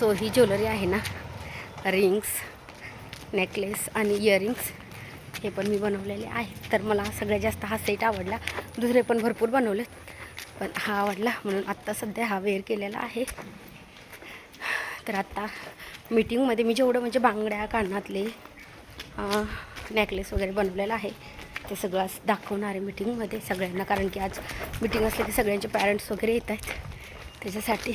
So ही jewellery आहे ना rings necklace आणि इयरिंग्स हे पण मी बनवलेले आहेत. तर मला सगळ्यात जास्त हा सेट आवडला. दुसरे पण भरपूर बनवले पण हा आवडला म्हणून आत्ता सध्या हा वेअर केलेला आहे. तर आत्ता मीटिंगमध्ये मी जेवढं म्हणजे बांगड्या कानातले नेकलेस वगैरे बनवलेलं आहे ते सगळं असं दाखवणार आहे मीटिंगमध्ये सगळ्यांना. कारण की आज मीटिंग असले की सगळ्यांचे पॅरेंट्स वगैरे येत आहेत. त्याच्यासाठी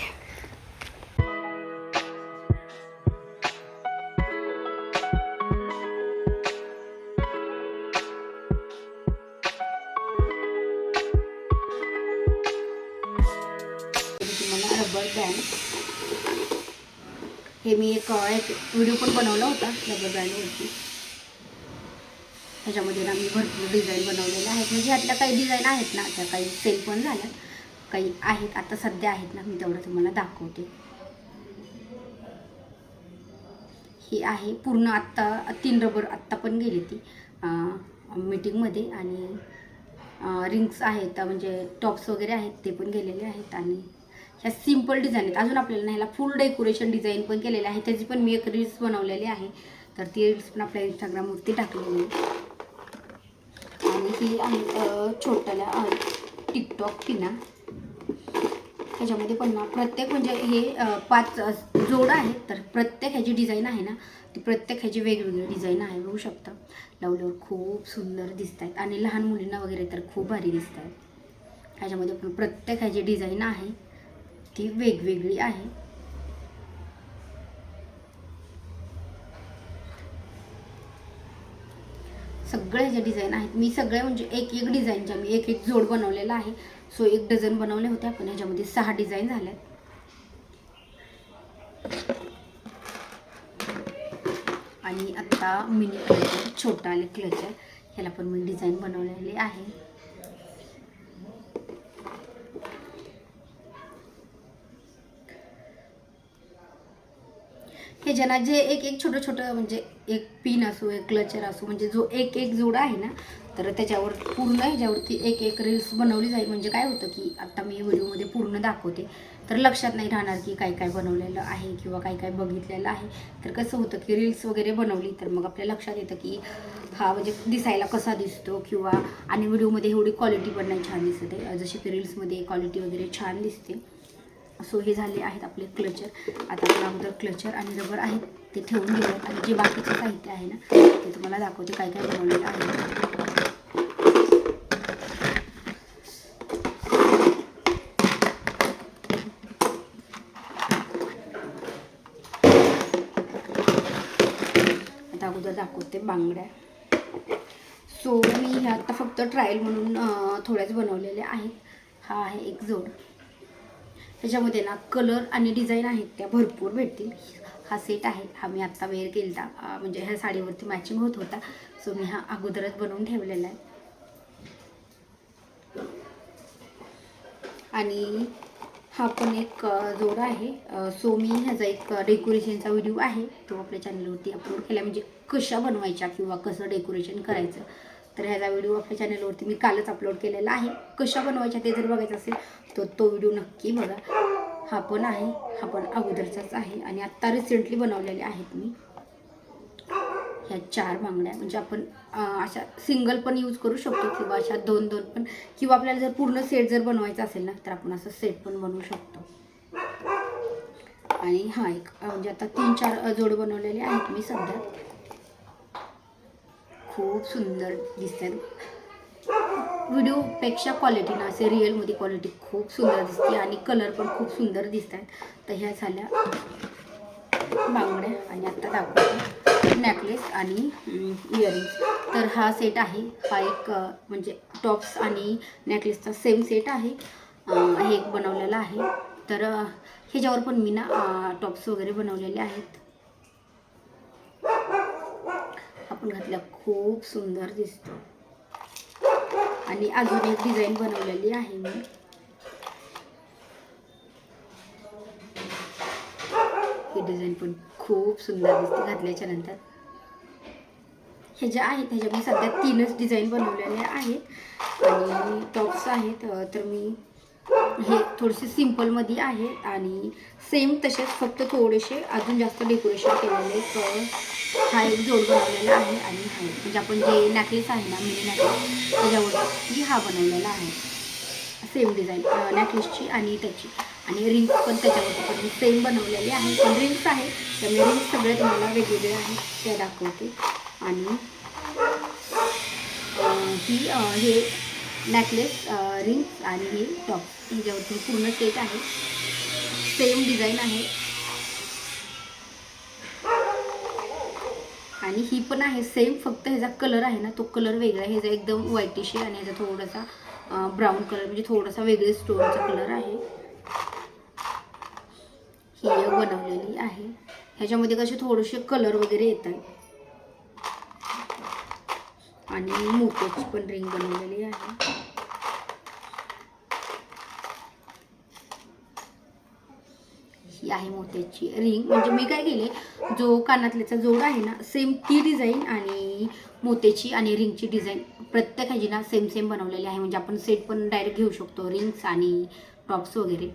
रबर बँड हे मी एक एक व्हिडिओ पण बनवला होता रबर बँडवरती ह्याच्यामध्ये ना मी भरपूर डिझाईन बनवलेल्या आहेत. म्हणजे ह्यातल्या काही डिझाईन आहेत ना त्या काही सेल पण झाल्या काही आहेत आता सध्या आहेत ना मी तेवढं तुम्हाला दाखवते. ही आहे पूर्ण आत्ता तीन रबर आत्ता पण गेली ती मीटिंगमध्ये आणि रिंग्स आहेत म्हणजे टॉप्स वगैरे आहेत ते पण गेलेले आहेत. आणि ह्या सिंपल डिझाईन आहेत. अजून आपल्याला ह्याला फुल डेकोरेशन डिझाईन पण केलेलं आहे. त्याची पण मी एक रील्स बनवलेली आहे. तर ती रील्स पण आपल्या इंस्टाग्रामवरती टाकलेली आहे. आणि ही आहे छोट्याला टिकटॉक पिना. ह्याच्यामध्ये पण ना प्रत्येक म्हणजे हे पाच जोडं जोड आहेत. तर प्रत्येक ह्याची डिझाईन आहे ना ती प्रत्येक ह्याची वेगवेगळी डिझाईन आहे. बघू शकता. लावल्यावर खूप सुंदर दिसत आहेत आणि लहान मुलींना वगैरे तर खूप भारी दिसत आहेत ह्याच्यामध्ये पण प्रत्येक ह्याची डिझाईन आहे. ती वेगवेगळी आहे सगळ्या ज्या डिझाईन आहेत मी सगळ्या म्हणजे एक एक डिझाईनच्या मी एक एक जोड बनवलेला आहे. सो एक डझन बनवले होते आपण ह्याच्यामध्ये सहा डिझाईन झाल्या आणि आत्ता मिनी क्लचर छोटा आले क्लचर ह्याला पण मी डिझाईन बनवलेली आहे. हे ज्यांना जे एक एक छोटं छोटं म्हणजे एक पिन असो एक क्लचर असो म्हणजे जो एक एक जोडा आहे ना तर त्याच्यावर पूर्ण ह्याच्यावरती एक एक रील्स बनवली जाईल. म्हणजे काय होतं की आत्ता मी व्हिडिओमध्ये पूर्ण दाखवते. तर लक्षात नाही राहणार की काय काय बनवलेलं आहे किंवा काय काय बघितलेलं आहे. तर कसं होतं की रील्स वगैरे बनवली तर मग आपल्या लक्षात येतं की हा म्हणजे दिसायला कसा दिसतो किंवा आणि व्हिडिओमध्ये एवढी क्वालिटी पण नाही छान दिसते जशी की रील्समध्ये क्वालिटी वगैरे छान दिसते. सो हे झाले आहेत आपले क्लचर. आता मला अगोदर क्लचर आणि रबर आहेत ते ठेवून घेऊयात. आणि जे बाकीचं साहित्य आहे ना ते तुम्हाला दाखवते काय काय बनवलेलं आहे. आता अगोदर दाखवते बांगड्या. सो मी आता फक्त ट्रायल म्हणून थोड्याच बनवलेल्या आहेत. हा आहे एक जोड. त्याच्यामध्ये ना कलर आणि डिझाईन आहेत त्या भरपूर भेटतील. हा सेट आहे. हा मी आत्ता वेअर केला म्हणजे ह्या साडीवरती मॅचिंग होत होता. सो मी हा अगोदरच बनवून ठेवलेला आहे. आणि हा पण एक जोडा जोड आहे. सो मी ह्याचा एक डेकोरेशनचा व्हिडिओ आहे. तो आपल्या चॅनलवरती अपलोड केला. म्हणजे कशा बनवायच्या किंवा कसं डेकोरेशन करायचं. तर ह्याचा व्हिडिओ आपल्या चॅनलवरती मी कालच अपलोड केलेला आहे. कशा बनवायच्या ते जर बघायचं असेल तर तो व्हिडिओ नक्की बघा. हा पण आहे हा पण अगोदरचाच आहे आणि आत्ता रिसेंटली बनवलेले आहेत मी. ह्या चार बांगड्या. म्हणजे आपण अशा सिंगल पण यूज करू शकतो किंवा अशा दोन दोन पण. किंवा आपल्याला जर पूर्ण सेट जर बनवायचा असेल ना तर आपण असं सेट पण बनवू शकतो. आणि हा एक म्हणजे आता तीन चार जोड बनवलेले आहेत मी सध्या. खूप सुंदर दिसतात व्हिडिओपेक्षा क्वालिटी ना असे रिअलमध्ये क्वालिटी खूप सुंदर दिसते आणि कलर पण खूप सुंदर दिसत आहेत तर ह्या झाल्या बांगड्या आणि आत्ता दाखवते नेकलेस आणि इयरिंग्स तर हा सेट आहे. हा एक म्हणजे टॉप्स आणि नेकलेसचा सेम सेट आहे. हे एक बनवलेला आहे. तर ह्याच्यावर पण मी ना टॉप्स वगैरे बनवलेले आहेत. आपण घातल्या खूप सुंदर दिसतो. आणि अजून एक डिझाईन बनवलेली आहे मी. ही डिझाईन पण खूप सुंदर दिसते घातल्याच्या नंतर. ह्याच्या आहेत ह्याच्या मी सध्या तीनच डिझाईन बनवलेल्या आहेत आणि टॉप्स आहेत तर मी हे थोडेसे सिम्पलमध्ये आहे आणि सेम तसेच फक्त थोडेसे अजून जास्त डेकोरेशन केलेले एक, हा एक जोड बनवलेला आहे आणि हा म्हणजे आपण जे नॅकलेस आहे ना मिनी नॅकलेस त्याच्यावरती हा बनवलेला आहे. सेम डिझाईन नॅकलेसची आणि त्याची. आणि रिंग्स पण त्याच्यावरती पण सेम बनवलेले आहे. पण रिंग्स आहे त्यामुळे रिंग्स सगळे तुम्हाला वेगवेगळे आहेत त्या दाखवते. आणि ही हे नॅकलेस रिंग्स uh, आणि हे टॉप ह्याच्यावरती पूर्ण सेट आहे. सेम डिझाईन आहे. आणि ही पण आहे. सेम फक्त ह्याचा कलर आहे ना तो कलर वेगळा आहे. ह्याचा एकदम व्हाईटिश आहे आणि ह्याचा थोडासा uh, ब्राऊन कलर म्हणजे थोडासा वेगळे स्टोनचा कलर आहे. ही बनवलेली आहे. ह्याच्यामध्ये कसे थोडेसे कलर वगैरे येत आहेत आणि मोत्याची पण रिंग बनवलेली आहे. ही आहे मोत्याची रिंग म्हणजे मी काय केले जो कानातल्याचा जोड आहे ना सेम ती डिझाईन आणि मोत्याची आणि रिंगची डिझाईन प्रत्येक ह्याची ना सेम सेम बनवलेली आहे. म्हणजे आपण सेट पण डायरेक्ट घेऊ शकतो रिंग्स आणि टॉप्स वगैरे.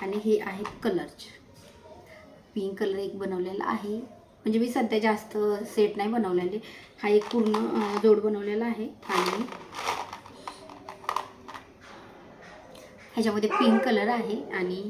आणि हे आहेत कलरचे पिंक कलर एक बनवलेला आहे. म्हणजे मी सध्या जास्त सेट नाही बनवलेले. हा एक पूर्ण जोड बनवलेला आहे. आणि ह्याच्यामध्ये पिंक कलर आहे आणि